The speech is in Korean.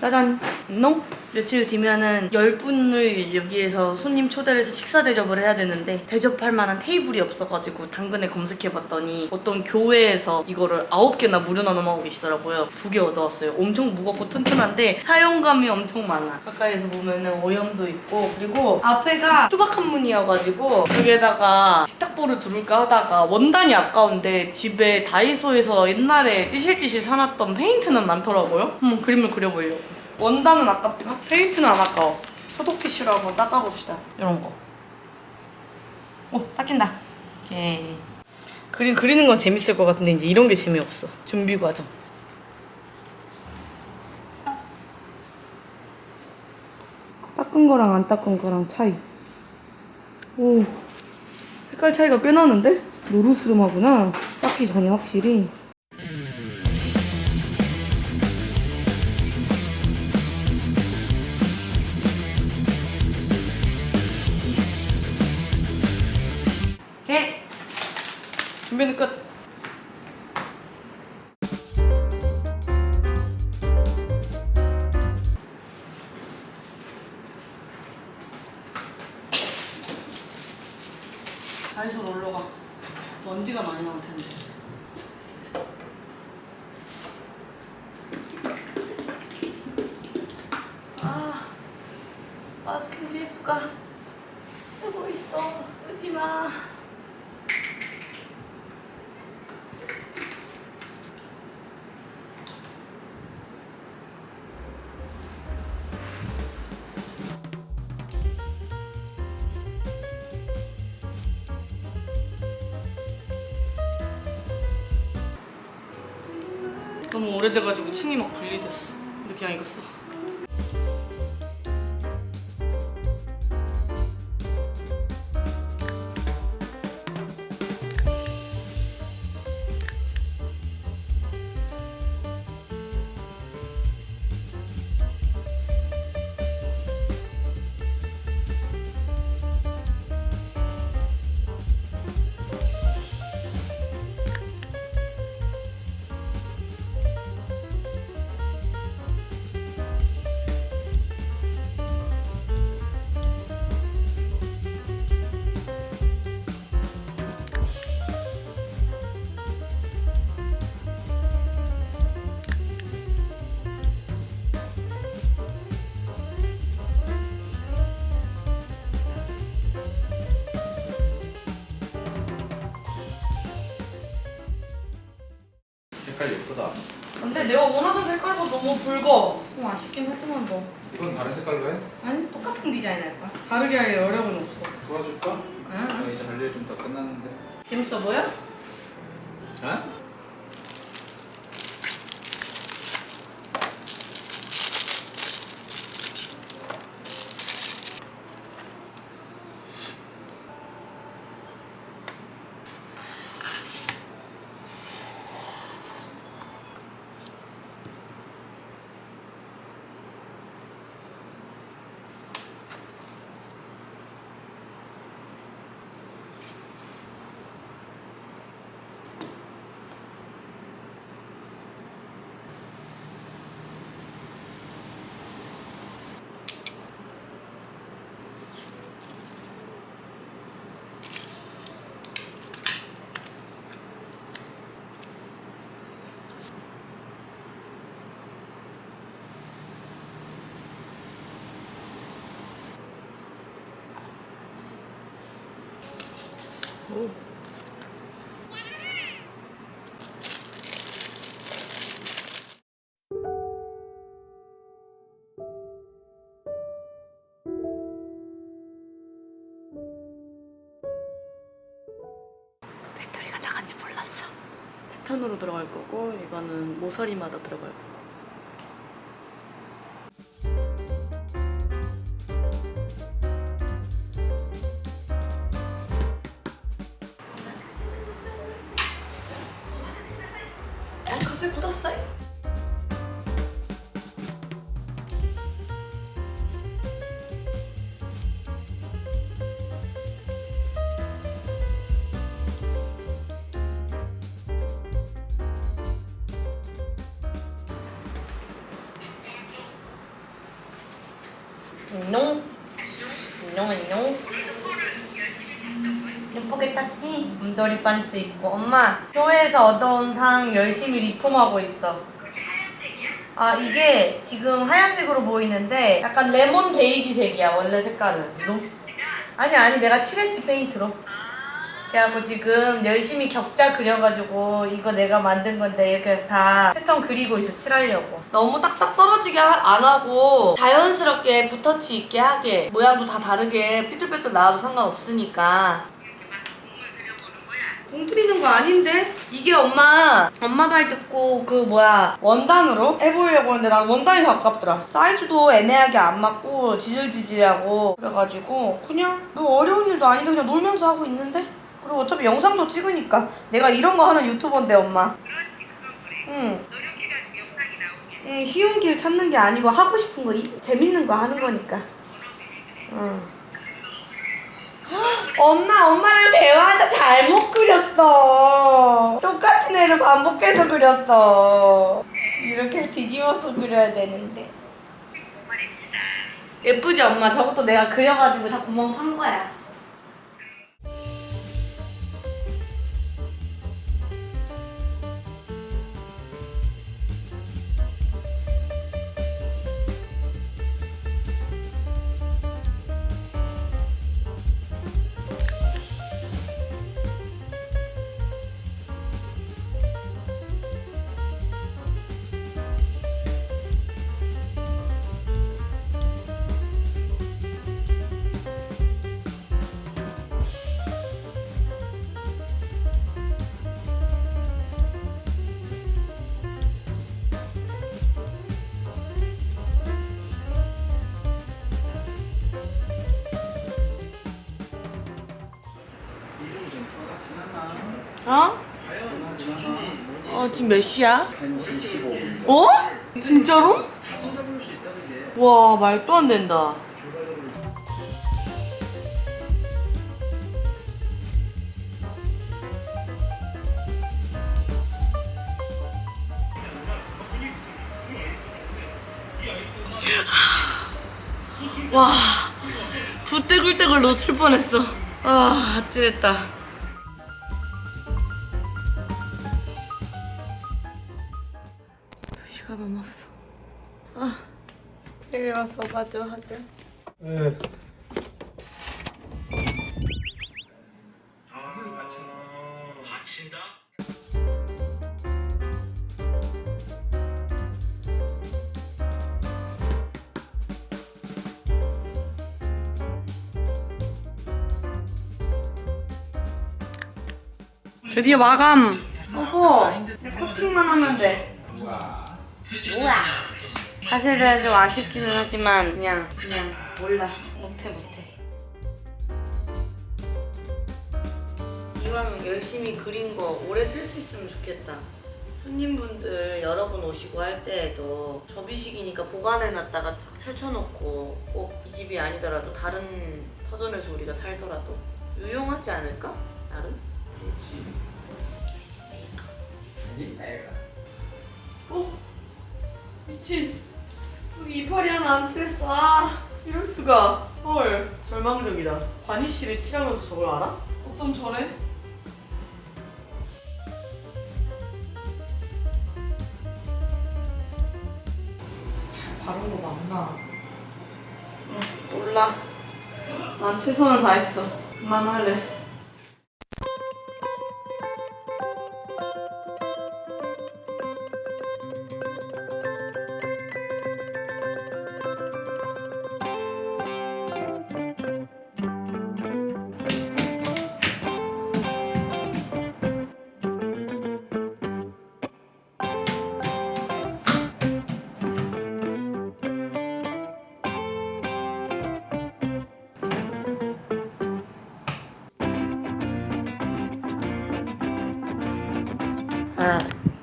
짜잔. 농 며칠 뒤면은 열 분을 여기에서 손님 초대를 해서 식사 대접을 해야 되는데 대접할 만한 테이블이 없어가지고 당근에 검색해봤더니 어떤 교회에서 이거를 아홉 개나 무료 나눠먹고 계시더라고요. 두 개 얻어왔어요. 엄청 무겁고 튼튼한데 사용감이 엄청 많아. 가까이서 보면은 오염도 있고 그리고 앞에가 투박한 문이어가지고 여기에다가 식탁보를 두를까 하다가 원단이 아까운데 집에 다이소에서 옛날에 찌실찌실 사놨던 페인트는 많더라고요. 한번 그림을 그려보려고 원단은 아깝지만 페인트는 안 아까워 소독 티슈로 한번 닦아봅시다 이런 거 오, 닦인다. 오케이. 그림 그리는 건 재밌을 것 같은데 이제 이런 게 재미없어. 준비 과정. 닦은 거랑 안 닦은 거랑 차이. 오, 색깔 차이가 꽤 나는데? 노르스름하구나. 닦기 전에 확실히. 준비는 끝. 다이소 놀러 가. 먼지가 많이 나올 텐데. 너무 오래돼가지고 층이 막 분리됐어. 근데 그냥 이거 써. 색깔 예쁘다. 근데 내가 원하던 색깔보다 너무 붉어. 좀 아쉽긴 하지만 뭐. 이건 다른 색깔로 해? 아니 똑같은 디자인 할 거야. 다르게 할 여력은 없어. 도와줄까? 아, 저 이제 할 일 좀 더 끝났는데. 재밌어 보여? 어? 오. 배터리가 나간지 몰랐어. 패턴으로 들어갈 거고 이거는 모서리마다 들어갈 거고. 안녕. 안녕 안녕. 예쁘게 땄지? 문더리 반스 입고 엄마 교회에서 얻어온 상 열심히 리폼하고 있어 아 이게 지금 하얀색으로 보이는데 약간 레몬 베이지색이야 원래 색깔은 아니 아니 내가 칠했지 페인트로 그래갖고 지금 열심히 격자 그려가지고 이거 내가 만든 건데 이렇게 해서 다 패턴 그리고 있어 칠하려고. 너무 딱딱 떨어지게 하- 안 하고 자연스럽게 붓터치 있게 하게. 모양도 다 다르게 삐뚤빼뚤 나와도 상관없으니까. 공 들이는 거 아닌데? 이게 엄마 엄마 말 듣고 그 뭐야 원단으로 해보려고 했는데 난 원단이 더 아깝더라. 사이즈도 애매하게 안 맞고 지질지질하고 그래가지고 그냥 뭐 어려운 일도 아닌데 그냥 놀면서 하고 있는데 그리고 어차피 영상도 찍으니까 내가 이런 거 하는 유튜버인데 엄마 응. 응 쉬운 길 찾는 게 아니고 하고 싶은 거 이- 재밌는 거 하는 거니까 응. 엄마, 엄마랑 대화하자 잘못 그렸어. 똑같은 애를 반복해서 그렸어. 이렇게 뒤집어서 그려야 되는데. 예쁘지, 엄마? 저것도 내가 그려가지고 다 구멍 판 거야. 어? 어, 지금 몇 시야? 1시 15분. 어? 진짜로? 와, 말도 안 된다. 와, 부떼굴떼굴 놓칠 뻔했어. 아, 아찔했다. 내일 와서 마저 하자. 드디어 마감. 이제 커팅만 하면 돼. 우와. 사실은 좀 아쉽기는 하지만 그냥 그냥 몰라 못해 못해. 이왕 열심히 그린 거 오래 쓸 수 있으면 좋겠다. 손님분들 여러 분 오시고 할 때에도 접이식이니까 보관해놨다가 탁 펼쳐놓고 꼭 이 집이 아니더라도 다른 터전에서 우리가 살더라도 유용하지 않을까? 나름? 그렇지. 아니, 애가. 어? 미친 이파리 하나 안 칠했어 아 이럴 수가 헐 절망적이다 바니쉬를 칠하면서 저걸 알아? 어쩜 저래? 바른 거 맞나? 응, 몰라 난 최선을 다했어 그만할래 아